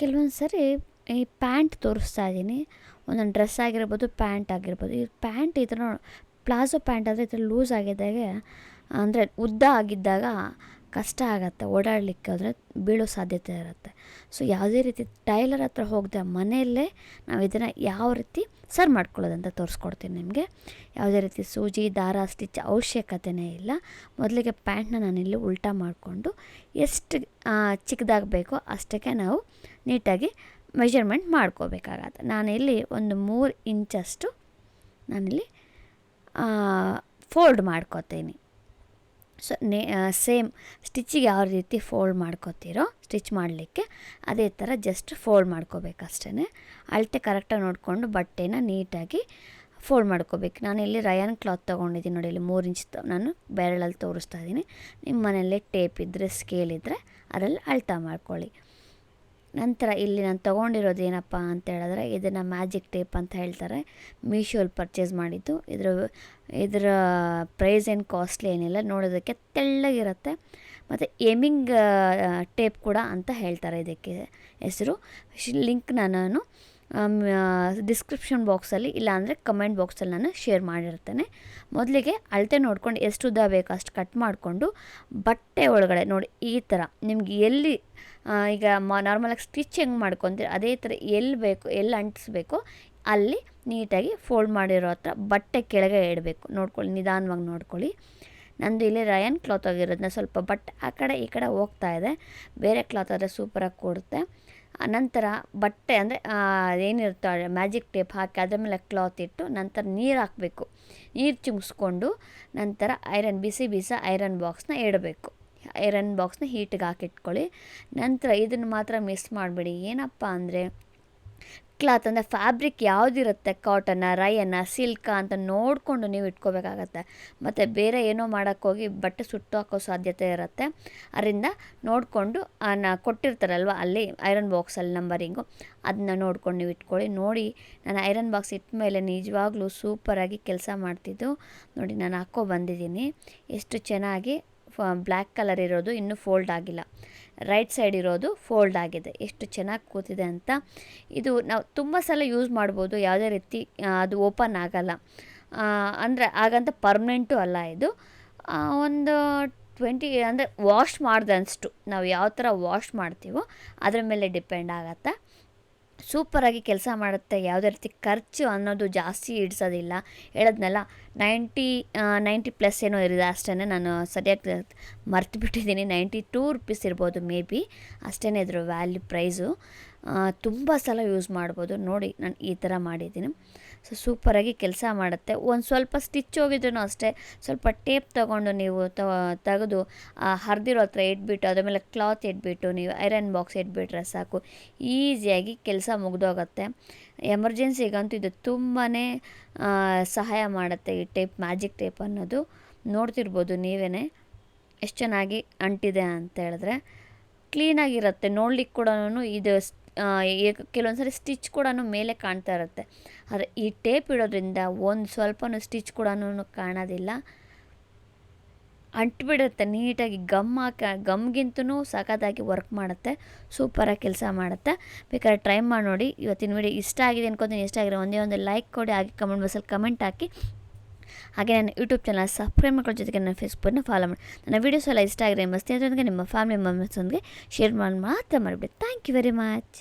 ಕೆಲವೊಂದು ಸರಿ ಈ ಪ್ಯಾಂಟ್ ತೋರಿಸ್ತಾ ಇದ್ದೀನಿ. ಒಂದೊಂದು ಡ್ರೆಸ್ ಆಗಿರ್ಬೋದು, ಪ್ಯಾಂಟ್ ಆಗಿರ್ಬೋದು. ಈ ಪ್ಯಾಂಟ್ ಈ ಥರ ಪ್ಲಾಝೋ ಪ್ಯಾಂಟ್ ಆದರೆ ಈ ಥರ ಲೂಸ್ ಆಗಿದ್ದಾಗೆ, ಅಂದರೆ ಉದ್ದ ಆಗಿದ್ದಾಗ ಕಷ್ಟ ಆಗುತ್ತೆ, ಓಡಾಡಲಿಕ್ಕೆ ಆದರೆ ಬೀಳೋ ಸಾಧ್ಯತೆ ಇರುತ್ತೆ. ಸೊ ಯಾವುದೇ ರೀತಿ ಟೈಲರ್ ಹತ್ರ ಹೋಗದೆ ಮನೆಯಲ್ಲೇ ನಾವು ಇದನ್ನು ಯಾವ ರೀತಿ ಸರ್ ಮಾಡ್ಕೊಳ್ಳೋದಂತ ತೋರಿಸ್ಕೊಡ್ತೀನಿ ನಿಮಗೆ. ಯಾವುದೇ ರೀತಿ ಸೂಜಿ, ದಾರ, ಸ್ಟಿಚ್ ಅವಶ್ಯಕತೆಯೇ ಇಲ್ಲ. ಮೊದಲಿಗೆ ಪ್ಯಾಂಟ್ನ ನಾನಿಲ್ಲಿ ಉಲ್ಟಾ ಮಾಡಿಕೊಂಡು ಎಷ್ಟು ಚಿಕ್ಕದಾಗಿ ಬೇಕೋ ಅಷ್ಟಕ್ಕೆ ನಾವು ನೀಟಾಗಿ ಮೆಷರ್ಮೆಂಟ್ ಮಾಡ್ಕೋಬೇಕಾಗತ್ತೆ. ನಾನಿಲ್ಲಿ ಒಂದು ಮೂರು ಇಂಚಷ್ಟು ನಾನಿಲ್ಲಿ ಫೋಲ್ಡ್ ಮಾಡ್ಕೋತೀನಿ. ಸೊ, ನೇ ಸೇಮ್ ಸ್ಟಿಚ್ಚಿಗೆ ಯಾವ ರೀತಿ ಫೋಲ್ಡ್ ಮಾಡ್ಕೋತೀರೋ ಸ್ಟಿಚ್ ಮಾಡಲಿಕ್ಕೆ ಅದೇ ಥರ ಜಸ್ಟ್ ಫೋಲ್ಡ್ ಮಾಡ್ಕೋಬೇಕಷ್ಟೇ ಅಳತೆ ಕರೆಕ್ಟಾಗಿ ನೋಡಿಕೊಂಡು ಬಟ್ಟೆನ ನೀಟಾಗಿ ಫೋಲ್ಡ್ ಮಾಡ್ಕೋಬೇಕು. ನಾನು ಇಲ್ಲಿ ರಯಾನ್ ಕ್ಲಾತ್ ತೊಗೊಂಡಿದ್ದೀನಿ ನೋಡಿ, ಇಲ್ಲಿ ಮೂರು ಇಂಚ್ ನಾನು ಬೆರಳಲ್ಲಿ ತೋರಿಸ್ತಾ ಇದ್ದೀನಿ. ನಿಮ್ಮ ಮನೆಯಲ್ಲೇ ಟೇಪ್ ಇದ್ದರೆ ಸ್ಕೇಲ್ ಇದ್ದರೆ ಅದರಲ್ಲಿ ಅಳ್ತಾ ಮಾಡ್ಕೊಳ್ಳಿ. ನಂತರ ಇಲ್ಲಿ ನಾನು ತೊಗೊಂಡಿರೋದು ಏನಪ್ಪ ಅಂತ ಹೇಳಿದ್ರೆ ಇದನ್ನು ಮ್ಯಾಜಿಕ್ ಟೇಪ್ ಅಂತ ಹೇಳ್ತಾರೆ. ಮೀಶೋಲ್ಲಿ ಪರ್ಚೇಸ್ ಮಾಡಿದ್ದು. ಇದರ ಇದರ ಪ್ರೈಸ್ ಏನು ಕಾಸ್ಟ್ಲಿ ಏನಿಲ್ಲ. ನೋಡೋದಕ್ಕೆ ತೆಳ್ಳಗಿರುತ್ತೆ. ಮತ್ತು ಎಮಿಂಗ್ ಟೇಪ್ ಕೂಡ ಅಂತ ಹೇಳ್ತಾರೆ ಇದಕ್ಕೆ ಹೆಸರು. ಲಿಂಕ್ನ ನಾನು ಡಿಸ್ಕ್ರಿಪ್ಷನ್ ಬಾಕ್ಸಲ್ಲಿ ಇಲ್ಲಾಂದರೆ ಕಮೆಂಟ್ ಬಾಕ್ಸಲ್ಲಿ ನಾನು ಶೇರ್ ಮಾಡಿರ್ತೇನೆ. ಮೊದಲಿಗೆ ಅಳತೆ ನೋಡ್ಕೊಂಡು ಎಷ್ಟು ಉದ್ದ ಬೇಕು ಅಷ್ಟು ಕಟ್ ಮಾಡಿಕೊಂಡು, ಬಟ್ಟೆ ಒಳಗಡೆ ನೋಡಿ, ಈ ಥರ ನಿಮ್ಗೆ ಎಲ್ಲಿ ಈಗ ಮ ನಾರ್ಮಲಾಗಿ ಸ್ಟಿಚ್ ಹೆಂಗೆ ಮಾಡ್ಕೊತೀರಿ, ಅದೇ ಥರ ಎಲ್ಲಿ ಬೇಕು ಎಲ್ಲಿ ಅಂಟಿಸ್ಬೇಕು, ಅಲ್ಲಿ ನೀಟಾಗಿ ಫೋಲ್ಡ್ ಮಾಡಿರೋ ಹತ್ರ ಬಟ್ಟೆ ಕೆಳಗೆ ಇಡಬೇಕು. ನೋಡ್ಕೊಳ್ಳಿ, ನಿಧಾನವಾಗಿ ನೋಡ್ಕೊಳ್ಳಿ. ನಂದು ಇಲ್ಲಿ ರಯನ್ ಕ್ಲಾತ್ ಆಗಿರೋದನ್ನ ಸ್ವಲ್ಪ ಬಟ್ ಆ ಕಡೆ ಈ ಕಡೆ ಹೋಗ್ತಾ ಇದೆ. ಬೇರೆ ಕ್ಲಾತ್ ಆದರೆ ಸೂಪರಾಗಿ ಕೊಡುತ್ತೆ. ನಂತರ ಬಟ್ಟೆ ಅಂದರೆ ಏನಿರುತ್ತೋ ಮ್ಯಾಜಿಕ್ ಟೇಪ್ ಹಾಕಿ ಅದರ ಮೇಲೆ ಕ್ಲಾತ್ ಇಟ್ಟು ನಂತರ ನೀರು ಹಾಕಬೇಕು. ನೀರು ಚುಮ್ಸ್ಕೊಂಡು ನಂತರ ಐರನ್ ಬಿಸಿ ಬಿಸಿ ಐರನ್ ಬಾಕ್ಸ್ನ ಇಡಬೇಕು. ಐರನ್ ಬಾಕ್ಸ್ನ ಹೀಟಿಗೆ ಹಾಕಿಟ್ಕೊಳ್ಳಿ. ನಂತರ ಇದನ್ನು ಮಾತ್ರ ಮಿಸ್ ಮಾಡಬೇಡಿ. ಏನಪ್ಪ ಅಂದರೆ ಕ್ಲಾತ್ ಅಂದರೆ ಫ್ಯಾಬ್ರಿಕ್ ಯಾವುದಿರುತ್ತೆ? ಕಾಟನ್ನ ರಯನ್ನ ಸಿಲ್ಕ ಅಂತ ನೋಡಿಕೊಂಡು ನೀವು ಇಟ್ಕೋಬೇಕಾಗತ್ತೆ. ಮತ್ತು ಬೇರೆ ಏನೋ ಮಾಡೋಕ್ಕೋಗಿ ಬಟ್ಟೆ ಸುಟ್ಟು ಹಾಕೋ ಸಾಧ್ಯತೆ ಇರುತ್ತೆ. ಅದರಿಂದ ನೋಡಿಕೊಂಡು ಕೊಟ್ಟಿರ್ತಾರಲ್ವ, ಅಲ್ಲಿ ಐರನ್ ಬಾಕ್ಸಲ್ಲಿ ನಂಬರಿಂಗು ಅದನ್ನ ನೋಡ್ಕೊಂಡು ನೀವು ಇಟ್ಕೊಳ್ಳಿ. ನೋಡಿ, ನಾನು ಐರನ್ ಬಾಕ್ಸ್ ಇಟ್ಟ ಮೇಲೆ ನಿಜವಾಗ್ಲೂ ಸೂಪರಾಗಿ ಕೆಲಸ ಮಾಡ್ತಿದ್ದು. ನೋಡಿ, ನಾನು ಹಾಕೋ ಬಂದಿದ್ದೀನಿ. ಎಷ್ಟು ಚೆನ್ನಾಗಿ ಬ್ಲ್ಯಾಕ್ ಕಲರ್ ಇರೋದು, ಇನ್ನೂ ಫೋಲ್ಡ್ ಆಗಿಲ್ಲ. ರೈಟ್ ಸೈಡ್ ಇರೋದು ಫೋಲ್ಡ್ ಆಗಿದೆ. ಎಷ್ಟು ಚೆನ್ನಾಗಿ ಕೂತಿದೆ ಅಂತ. ಇದು ನಾವು ತುಂಬ ಸಲ ಯೂಸ್ ಮಾಡ್ಬೋದು. ಯಾವುದೇ ರೀತಿ ಅದು ಓಪನ್ ಆಗಲ್ಲ. ಅಂದರೆ ಹಾಗಂತ ಪರ್ಮನೆಂಟು ಅಲ್ಲ ಇದು. ಒಂದು ಟ್ವೆಂಟಿ, ಅಂದರೆ ವಾಶ್ ಮಾಡ್ದಷ್ಟು ನಾವು ಯಾವ ಥರ ವಾಶ್ ಮಾಡ್ತೀವೋ ಅದರ ಮೇಲೆ ಡಿಪೆಂಡ್ ಆಗತ್ತೆ. ಸೂಪರಾಗಿ ಕೆಲಸ ಮಾಡುತ್ತೆ, ಯಾವುದೇ ರೀತಿ ಖರ್ಚು ಅನ್ನೋದು ಜಾಸ್ತಿ ಇಡ್ಸೋದಿಲ್ಲ ಹೇಳದ್ನಲ್ಲ, ನೈಂಟಿ ನೈಂಟಿ ಪ್ಲಸ್ ಏನೋ ಇರಿದೆ ಅಷ್ಟೇ ನಾನು ಸರಿಯಾಗಿ ಮರ್ತು ಬಿಟ್ಟಿದ್ದೀನಿ ನೈಂಟಿ ಟೂ ರುಪೀಸ್ ಇರ್ಬೋದು ಮೇ ಬಿ. ಅಷ್ಟೇ ಇದ್ರ ವ್ಯಾಲ್ಯೂ ಪ್ರೈಸು. ತುಂಬ ಸಲ ಯೂಸ್ ಮಾಡ್ಬೋದು. ನೋಡಿ, ನಾನು ಈ ಥರ ಮಾಡಿದ್ದೀನಿ. ಸೊ ಸೂಪರಾಗಿ ಕೆಲಸ ಮಾಡುತ್ತೆ. ಒಂದು ಸ್ವಲ್ಪ ಸ್ಟಿಚ್ ಹೋಗಿದ್ರೂ ಅಷ್ಟೇ, ಸ್ವಲ್ಪ ಟೇಪ್ ತೊಗೊಂಡು ನೀವು ತೆಗೆದು ಹರಿದಿರೋ ಹತ್ರ ಇಟ್ಬಿಟ್ಟು, ಅದ್ರ ಮೇಲೆ ಕ್ಲಾತ್ ಇಟ್ಬಿಟ್ಟು, ನೀವು ಐರನ್ ಬಾಕ್ಸ್ ಇಟ್ಬಿಟ್ರೆ ಸಾಕು. ಈಸಿಯಾಗಿ ಕೆಲಸ ಮುಗ್ದೋಗುತ್ತೆ. ಎಮರ್ಜೆನ್ಸಿಗಂತೂ ಇದು ತುಂಬಾ ಸಹಾಯ ಮಾಡುತ್ತೆ ಈ ಟೇಪ್ ಮ್ಯಾಜಿಕ್ ಟೇಪ್ ಅನ್ನೋದು. ನೋಡ್ತಿರ್ಬೋದು ನೀವೇ ಎಷ್ಟು ಚೆನ್ನಾಗಿ ಅಂಟಿದೆ ಅಂತ ಹೇಳಿದ್ರೆ. ಕ್ಲೀನಾಗಿರುತ್ತೆ ನೋಡ್ಲಿಕ್ಕೆ ಕೂಡ ಇದು ಕೆಲವೊಂದು ಸರಿ ಸ್ಟಿಚ್ ಕೂಡ ಮೇಲೆ ಕಾಣ್ತಾ ಇರುತ್ತೆ. ಆದರೆ ಈ ಟೇಪ್ ಇಡೋದ್ರಿಂದ ಒಂದು ಸ್ವಲ್ಪನೂ ಸ್ಟಿಚ್ ಕೂಡ ಕಾಣೋದಿಲ್ಲ. ಅಂಟ್ಬಿಡುತ್ತೆ, ನೀಟಾಗಿ ಗಮ್ ಹಾಕ ಗಮ್ಗಿಂತೂ ಸಖತ್ತಾಗಿ ವರ್ಕ್ ಮಾಡುತ್ತೆ. ಸೂಪರಾಗಿ ಕೆಲಸ ಮಾಡುತ್ತೆ. ಬೇಕಾದ್ರೆ ಟ್ರೈ ಮಾಡಿ ನೋಡಿ. ಇವತ್ತಿನ ವಿಡಿಯೋ ಇಷ್ಟ ಆಗಿದೆ ಅನ್ಕೊತೀನಿ. ಇಷ್ಟ ಆಗಿರೋ ಒಂದೇ ಒಂದು ಲೈಕ್ ಕೊಡಿ. ಹಾಗೆ ಕಮೆಂಟ್ ಬಾಕ್ಸಲ್ಲಿ ಕಮೆಂಟ್ ಹಾಕಿ. ಹಾಗೆ ನನ್ನ ಯೂಟ್ಯೂಬ್ ಚಾನಲ್ ಸಬ್ಸ್ಕ್ರೈಬ್ ಮಾಡ್ಕೊಳ್ಳೋ ಜೊತೆಗೆ ನನ್ನ ಫೇಸ್ಬುಕ್ನ ಫಾಲೋ ಮಾಡಿ. ನನ್ನ ವೀಡಿಯೋಸ್ ಎಲ್ಲ ಇಷ್ಟ ಆಗಿರೋ ನಿಮ್ಮ ಸ್ನೇಹಿತರೊಂದಿಗೆ, ನಿಮ್ಮ ಫ್ಯಾಮಿಲಿ ಮೆಂಬರ್ಸೊಂದಿಗೆ ಶೇರ್ ಮಾಡಿ ಮಾತ್ರ ಮಾಡಿಬಿಡಿ. Thank you very much